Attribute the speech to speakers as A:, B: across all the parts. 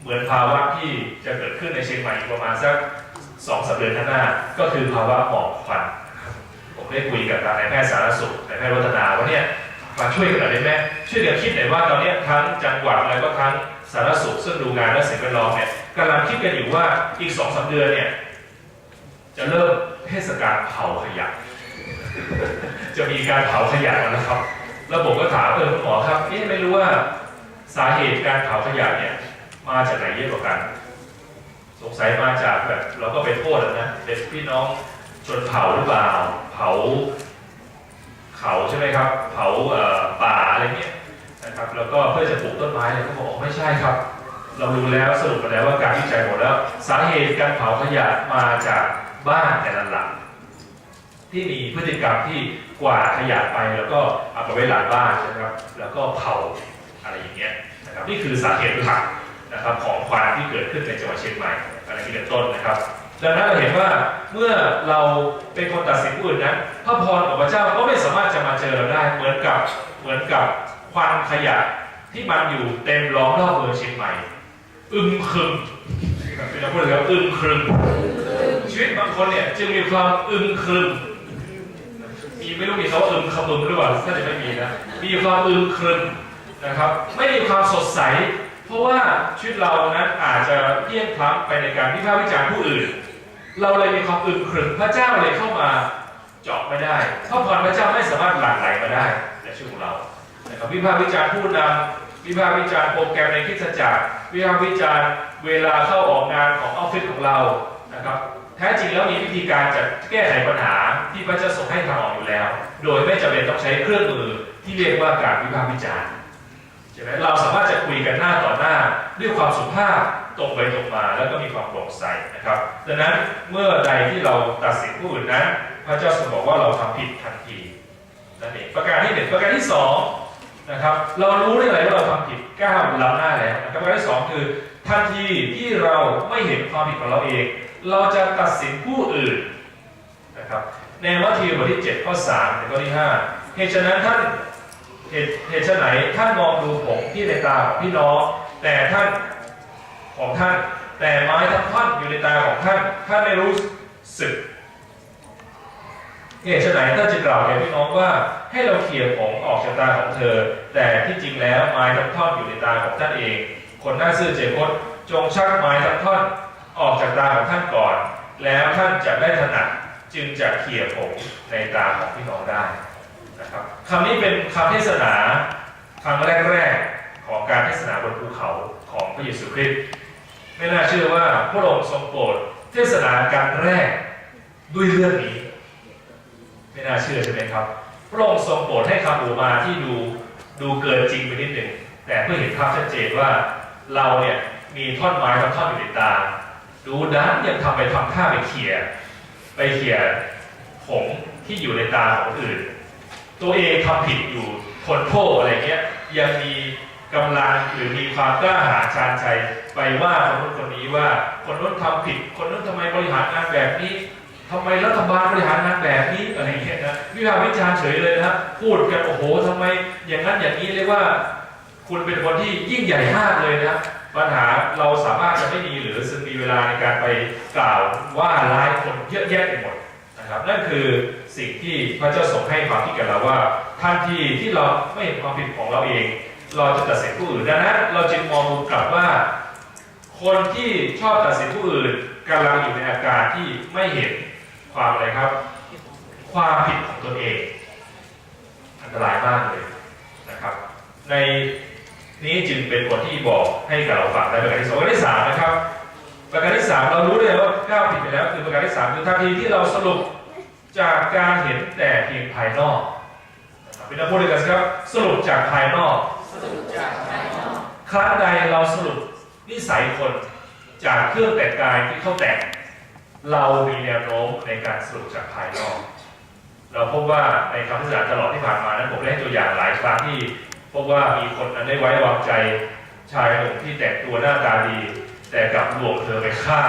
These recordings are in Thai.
A: เหมือนภาวะที่จะเกิดขึ้นในเชียงใหม่อีกประมาณสักสองสัปดาห์ข้างหน้า ก็คือภาวะหมอกควันผมได้คุยกับทางนายแพทย์สาธารณสุขนายแพทย์วัฒนาว่าเนี่ยมาช่วยกันหน่อยได้ไหมช่วยกันคิดหน่อยว่าตอนนี้ทั้งจังหวัดแล้วก็ทั้งสาธารณสุขซึ่งดูงานและสิ่งแวดล้อมเนี่ยกำลังคิดกันอยู่ว่าอีกสองสามเดือนเนี่ยจะเริ่มเทศกาลเผาขยะ จะมีการเผาขยะแล้วนะครับ แล้วผมก็ถามเออคุณหมอครับเอ๊ะไม่รู้ว่าสาเหตุการเผาขยะเนี่ย มาจากไหนเยอะกว่ากัน สงสัยมาจากแบบเราก็ไปโทษนะเป็นพี่น้องชนเผ่าหรือเปล่า เผาเขาใช่ไหมครับ เผาป่าอะไรเงี้ยนะครับ แล้วก็เพื่อจะปลูกต้นไม้อะไรเขาบอกไม่ใช่ครับ เรารู้แล้วสรุปมาแล้วว่าการวิจัยหมดแล้ว สาเหตุการเผาขยะมาจากบ้านแต่ละหลังที่มีพฤติกรรมที่กวาดขยะไปแล้วก็เอาไปไว้หลังบ้านนะครับ แล้วก็เผาอะไรอย่างเงี้ยนะครับนี่คือสาเหตุหลัก นะครับของควันที่เกิดขึ้นในจังหวัดเชียงใหม่อะไรที่เป็นต้นนะครับ ดังนั้นเราเห็นว่าเมื่อเราเป็นคนตัดสินผู้อื่นนั้นพระพรของพระเจ้าก็ไม่สามารถจะมาเจอเราได้เหมือนกับเหมือนกับควันขยะที่มันอยู่เต็มล้อมรอบเมืองเชียงใหม่ อึมครึมเป็นคำพูดเลยครับอึมครึมชีวิตบางคนเนี่ยจึงมีความอึมครึมมีไม่รู้มีเขาอึมขมึมหรือเปล่าถ้าจะไม่มีนะมีความอึมครึมนะครับ ไม่มีความสดใส เพราะว่าชีวิตเรานั้นอาจจะเพี้ยนพล้ำไปในการวิพากษ์วิจารณ์ผู้อื่น เราเลยมีความอึมครึมพระเจ้าเลยเข้ามาเจาะไม่ได้พระพรพระเจ้าไม่สามารถหลั่งไหลมาได้ในชีวิตของเรานะครับวิพากษ์วิจารณ์ผู้นำวิพากษ์วิจารณ์โปรแกรมในคริสตจักรวิพากษ์วิจารณ์เวลาเข้าออกงานของออฟฟิศของเรานะครับแท้จริงแล้วมีวิธีการจะแก้ไขปัญหาที่พระเจ้าส่งให้ทางออกอยู่แล้ว โดยไม่จำเป็นต้องใช้เครื่องมือที่เรียกว่าการวิพากษ์วิจารณ์ ใช่ไหมเราสามารถจะคุยกันหน้าต่อหน้าด้วยความสุภาพตรงไปตรงมาแล้วก็มีความโปร่งใสนะครับดังนั้นเมื่อใดที่เราตัดสินผู้อื่นนั้น พระเจ้าทรงบอกว่าเราทำผิดทันทีนั่นเองประการที่หนึ่งประการที่สองนะครับเรารู้ได้เลยว่าเราทำผิดก้าวล้ำหน้าแล้วนะครับประการที่สองคือทันทีที่เราไม่เห็นความผิดของเราเอง เราจะตัดสินผู้อื่นนะครับในมัทธิวบทที่7ข้อ3ถึงข้อที่5เหตุฉะนั้นท่าน เหตุเหตุฉะไหนท่านมองดูผมที่ในตาของพี่น้อง แต่ท่านของท่าน แต่ไม้ทั้งท่อนอยู่ในตาของท่าน ท่านไม่รู้สึกเหตุฉะไหนท่านจึงกล่าวแก่พี่น้องว่าให้เราเขี่ยผมออกจากตาของเธอ แต่ที่จริงแล้วไม้ทั้งท่อนอยู่ในตาของท่านเอง คนหน้าซื่อเจคดจงชักไม้ทั้งท่อนออกจากตาของท่านก่อน แล้วท่านจะได้ถนัดจึงจะเขี่ยผมในตาของพี่น้องได้ นะครับคำนี้เป็นคำเทศนาครั้งแรกๆของการเทศนาบนภูเขาของพระเยซูคริสต์ไม่น่าเชื่อว่าพระองค์ทรงโปรดเทศนาการแรกด้วยเรื่องนี้ ไม่น่าเชื่อใช่ไหมครับ พระองค์ทรงโปรดให้คำอุมาที่ดูดูเกินจริงไปนิดหนึ่งแต่เพื่อเห็นภาพชัดเจนว่าเราเนี่ยมีท่อนไม้ทั้งท่อนอยู่ในตา ดูดันยังทำไปทำท่าไปเขี่ยไปเขี่ยผงที่อยู่ในตาของคนอื่น ตัวเองทำผิดอยู่ทนโทษอะไรเงี้ยยังมีกำลังหรือมีความกล้าหาญชาญชัยไปว่าคนนู้นคนนี้ว่าคนนู้นทำผิด คนนู้นทำไมบริหารงานแบบนี้ทำไมรัฐบาลบริหารงานแบบนี้อะไรเงี้ยนะวิพากษ์วิจารณ์เฉยเลยนะพูดกันโอ้โหทำไม อย่างนั้นอย่างนี้เรียกว่า คุณเป็นคนที่ยิ่งใหญ่มากเลยนะปัญหาเราสามารถจะไม่มีหรือซึ่งมีเวลาในการไปกล่าวว่าร้ายคนเยอะแยะไปหมด นะครับนั่นคือสิ่งที่พระเจ้าทรงให้ความคิดกับเราว่าทันทีที่เราไม่เห็นความผิดของเราเอง เราจะตัดสินผู้อื่นดังนั้นเราจึงมองกลับว่า คนที่ชอบตัดสินผู้อื่นกำลังอยู่ในอาการที่ไม่เห็นความอะไรครับ ความผิดของตนเอง อันตรายมากเลยนะครับ ในนี้จึงเป็นบทที่บอกให้กับเราฟังในประการที่สองประการที่สามนะครับ ประการที่สามเรารู้เลยว่าก้าวผิดไปแล้วคือประการที่สามคือทันทีที่เราสรุป จากการเห็นแต่เพียงภายนอกเป็นนักพูดด้วยกันสิครับสรุปจากภายนอกครั้งใดเราสรุปนิสัยคนจากเครื่องแต่งกายที่เขาแต่งเรามีแนวโน้มในการสรุปจากภายนอก เราพบว่าในคำพิจารณาตลอดที่ผ่านมานั้นผมได้ตัวอย่างหลายครั้งที่พบว่ามีคนนั้นได้ไว้วางใจชายหนุ่มที่แต่งตัวหน้าตาดี แต่กลับลวงเธอไปฆ่า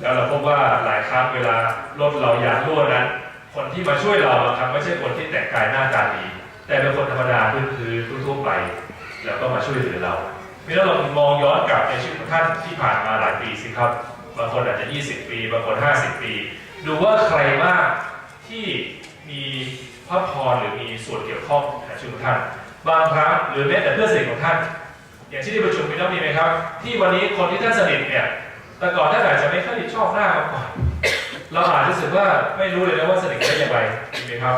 A: แล้วเราพบว่าหลายครั้งเวลารถเรายางรั่วนั้น คนที่มาช่วยเราครั้งไม่ใช่คนที่แต่งกายหน้าตาดี แต่เป็นคนธรรมดาพื้นๆทั่วๆไป แล้วก็มาช่วยเหลือเราเมีแล้วเรามองย้อนกลับในชีวิตของท่านที่ผ่านมาหลายปีสิครับบางคนอาจจะ 20 ปีบางคน 50 ปี ดูว่าใครบ้างที่มีพระพรหรือมีส่วนเกี่ยวข้องในชีวิตของท่าน บางครั้งหรือแม้แต่เพื่อนสนิทของท่าน อย่างที่ที่ประชุมมีต้องมีไหมครับ ที่วันนี้คนที่ท่านสนิทเนี่ย แต่ก่อนท่านอาจจะไม่ค่อยชอบหน้ามาก่อน เราอาจจะรู้สึกว่าไม่รู้เลยนะว่าสนิทได้อย่างไรมีไหมครับ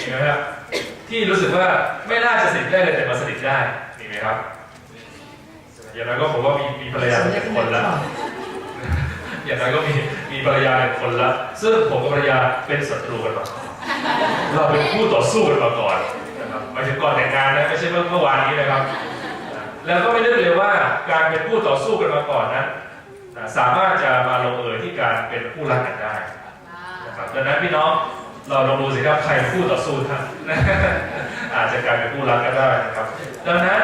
A: มีไหมครับ ที่รู้สึกว่าไม่น่าจะสนิทได้เลยแต่มาสนิทได้มีไหมครับ อย่างนั้นก็ผมว่ามีมีภรรยาเป็นคนแล้วอย่างนั้นก็มีมีภรรยาเป็นคนละ ซึ่งผมกับภรรยาเป็นศัตรูกันมาก่อนเราเป็นคู่ต่อสู้กันมาก่อนนะครับหมายถึงก่อนแต่งงานนะไม่ใช่เมื่อเมื่อวานนี้นะครับ แล้วก็ไม่นึกเลยว่าการเป็นคู่ต่อสู้กันมาก่อนนั้นสามารถจะมาลงเอยที่การเป็นคู่รักกันได้นะครับดังนั้นพี่น้องเราลองดูสิครับใครคู่ต่อสู้ท่านอาจจะกลายเป็นคู่รักกันได้นะครับ ดังนั้น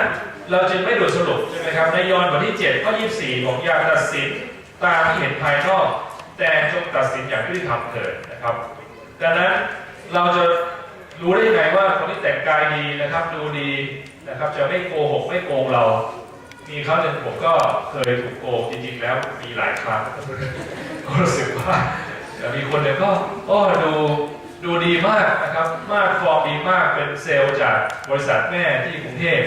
A: เราจึงไม่ด่วนสรุปใช่ไหมครับในยอห์นบทที่7ข้อ24บอกอย่าตัดสินตามที่เห็นภายนอก แต่จงตัดสินอย่างยุติธรรมเถิดนะครับ ดังนั้นเราจะรู้ได้ยังไงว่าคนที่แต่งกายดีนะครับ ดูดี นะครับ จะไม่โกหกไม่โกงเรา มีครั้งหนึ่งผมก็เคยถูกโกงจริงๆแล้วมีหลายครั้งก็รู้สึกว่ามีคนหนึ่งก็โอ้ดูดูดีมากนะครับ มากฟอร์มดีมากเป็นเซลล์จากบริษัทแม่ที่กรุงเทพ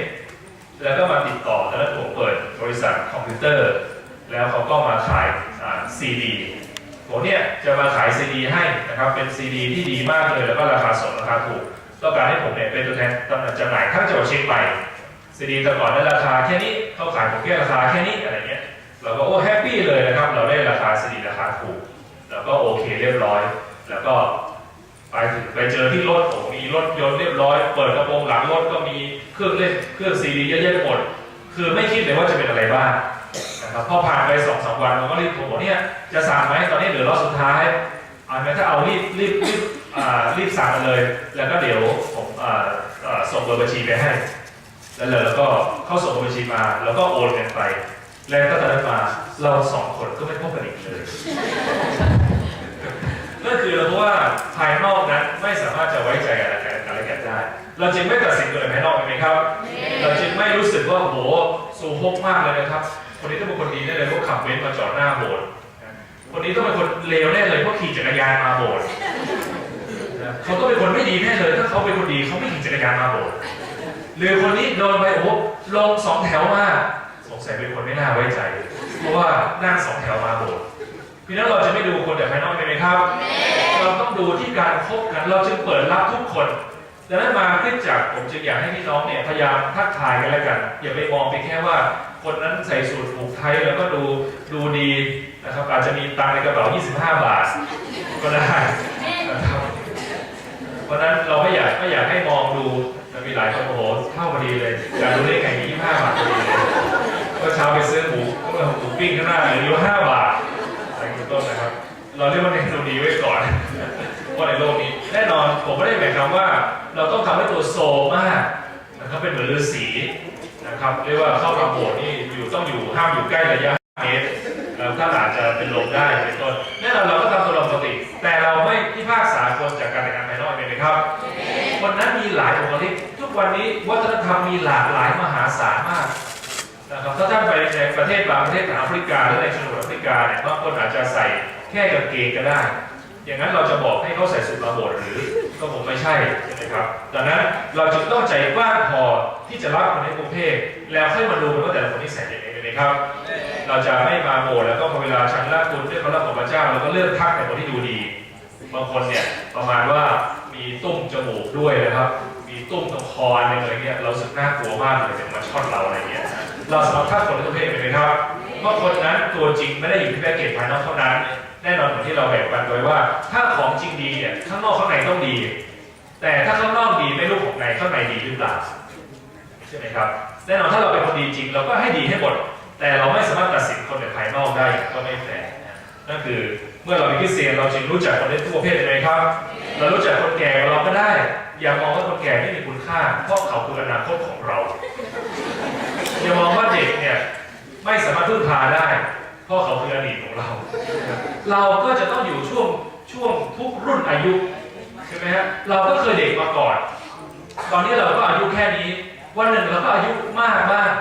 A: แล้วก็มาติดต่อแล้วผมเปิดบริษัทคอมพิวเตอร์ แล้วเขาก็มาขายซีดีผมเนี่ยจะมาขายซีดีให้นะครับเป็นซีดีที่ดีมากเลยแล้วก็ราคาสดราคาถูก ต้องการให้ผมเนี่ยเป็นตัวแทนจำหน่ายจำหน่ายทั้งจังหวัดเชียงใหม่ซีดีแต่ก่อนได้ราคาแค่นี้เขาขายผมแค่ราคาแค่นี้อะไรเงี้ยเราก็โอ้แฮปปี้เลยนะครับ เราได้ราคาซีดีราคาถูกแล้วก็โอเคเรียบร้อย แล้วก็ไปถึงไปเจอที่รถผมมีรถยนต์เรียบร้อย เปิดกระโปรงหลังรถก็มีเครื่องเล่นเครื่องซีดีเยอะแยะไปหมดคือไม่คิดเลยว่าจะเป็นอะไรบ้างนะครับพอผ่านไปสองสามวันผมก็รีบโทรบอกเนี่ยจะสั่งไหมตอนนี้เหลือรอบสุดท้ายเอาไหมถ้าเอารีบรีบรีบ รีบสั่งมาเลย แล้วก็เดี๋ยวผมอ่าอ่าส่งเบอร์บัญชีไปให้ แล้วเลยแล้วก็เข้าส่งเบอร์บัญชีมา แล้วก็โอนเงินไป แล้วก็ตอนนั้นมาเราสองคนก็ไม่พบกันอีกเลยนั่นคือเราพบว่าภายนอกนั้นไม่สามารถจะไว้ใจอะไรกันอะไรกันได้ เราจึงไม่ตัดสินตัวภายนอกใช่ไหมครับ เราจึงไม่รู้สึกว่าโอ้โหสูงพกมากเลยนะครับ คนนี้ต้องเป็นคนดีแน่เลยเพราะขับเบนซ์มาจอดหน้าโบสถ์นะคนนี้ต้องเป็นคนเลวแน่เลยเพราะขี่จักรยานมาโบสถ์นะ เขาต้องเป็นคนไม่ดีแน่เลย ถ้าเขาเป็นคนดีเขาไม่ขี่จักรยานมาโบสถ์หรือคนนี้โดนไปโอ้โหลงสองแถวมาสงสัยเป็นคนไม่น่าไว้ใจ เพราะว่านั่งสองแถวมาโบสถ์พี่น้องเราจะไม่ดูคนแต่ภายนอกใช่ไหมครับ เราต้องดูที่การคบกันเราจึงเปิดรับทุกคนดังนั้นมาขึ้นจากผมจึงอยากให้พี่น้องเนี่ยพยายามทักทายกันแล้วกัน อย่าไปมองไปแค่ว่า คนนั้นใส่สูทผูกไทยแล้วก็ดูดูดีนะครับอาจจะมีตังค์ในกระเป๋า 25 บาท ก็ได้นะครับเพ ราะนั้นเราไม่อยากไม่อยากให้มองดูมันมีหลายคนโอ้โหเท่าพอดีเลยอยากรู้ได้ไงมี25บาทพอดีเลยเมื่อเช้าไปซื้อหมูก็เลยหมูปิ้งข้างหน้าเหลืออยู่5บาทอะไรเป็นต้นนะครับ เราเรียกว่าเน้นดูดีไว้ก่อนว่าในโลกนี้ แน่นอนผมไม่ได้หมายความว่า เราต้องทำให้ตัวโซมากนะครับเป็นเหมือนฤาษีนะครับเรียกว่าเข้าทำโบสถ์นี่อยู่ต้องอยู่ห้ามอยู่ใกล้ระยะ รมมีหลากหลายมหาศาลมากนะครับถ้าท่านไปในประเทศบางประเทศแอฟริกาหรือในชนบทแอฟริกาเนี่ยบางคนอาจจะใส่แค่กางเกงก็ได้ อย่างนั้นเราจะบอกให้เขาใส่สุดระบดหรือก็คงไม่ใช่ใช่ไหมครับดังนั้นเราจึงต้องใจกว้างพอที่จะรับคนในกรุงเทพแล้วค่อยมาดูว่าแต่ละคนที่ใส่ยังไงใช่ไหมครับ เราจะไม่มาโบสแล้วก็พอเวลาชันละคุณเรื่องพระรักของพระเจ้าเราก็เลือกทักแต่คนที่ดูดี บางคนเนี่ยประมาณว่ามีตุ้มจมูกด้วยนะครับ มีตุ้มตรงคออะไรอะไรเงี้ยเราสึกน่ากลัวมากเลยจะมาช็อตเราอะไรเงี้ยเราสามารถทักคนในกรุงเทพไหมครับเพราะคนนั้นตัวจริงไม่ได้อยู่ที่แพ็กเกจภายนอกเท่านั้น แน่นอนเหมือนที่เราแบ่งปันไว้ว่า ถ้าของจริงดีเนี่ยข้างนอกข้างในต้องดี แต่ถ้าข้างนอกดีไม่รู้ของในข้างในดีหรือเปล่าใช่ไหมครับแน่นอนถ้าเราเป็นคนดีจริงเราก็ให้ดีให้หมดแต่เราไม่สามารถตัดสินคนในภายนอกได้ก็ไม่แฟร์นั่นคือเมื่อเราเป็นคริสเตียนเราจึงรู้จักคนได้ทุกประเภทเลยครับ เรารู้จักคนแก่เราก็ได้ อย่ามองว่าคนแก่ไม่มีคุณค่า เพราะเขาคืออนาคตของเรา อย่ามองว่าเด็กเนี่ยไม่สามารถพึ่งพาได้เพราะเขาคืออดีตของเรา เราก็จะต้องอยู่ช่วงช่วงทุกรุ่นอายุใช่ไหมฮะเราก็เคยเด็กมาก่อน ตอนนี้เราก็อายุแค่นี้ วันหนึ่งเราก็อายุมากบ้าง